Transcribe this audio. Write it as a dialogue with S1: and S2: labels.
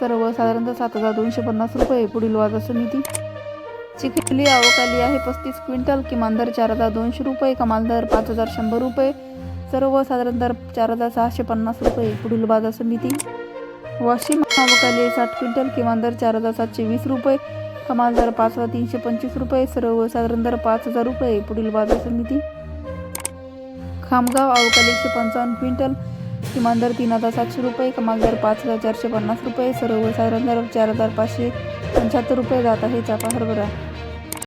S1: सर्व साधारणतः सात हजार दोनशे पन्नास रुपये पुढील बाजार समिती चिखली आवकाली आहे पस्तीस क्विंटल किमान दर चार हजार दोनशे रुपये कमाल दर पाच हजार शंभर रुपये. सर्व साधारण दर चार हजार सहाशे पन्नास रुपये पुढील बाजार समिती वाशिम आवकाली आहे साठ क्विंटल किमान दर चार हजार सातशे वीस रुपये कमाल दर पाच हजार तीनशे पंचवीस रुपये सर्व साधारण दर पाच हजार रुपये पुढील बाजार समिती खामगाव अवकाली एकशे पंचावन्न क्विंटल किमान दर तीन हजार सातशे रुपये कमाल दर पाच हजार चारशे पन्नास रुपये सर्व साधारण दर चार हजार पाचशे पंच्याहत्तर रुपये जात आहे चापा हरभरा.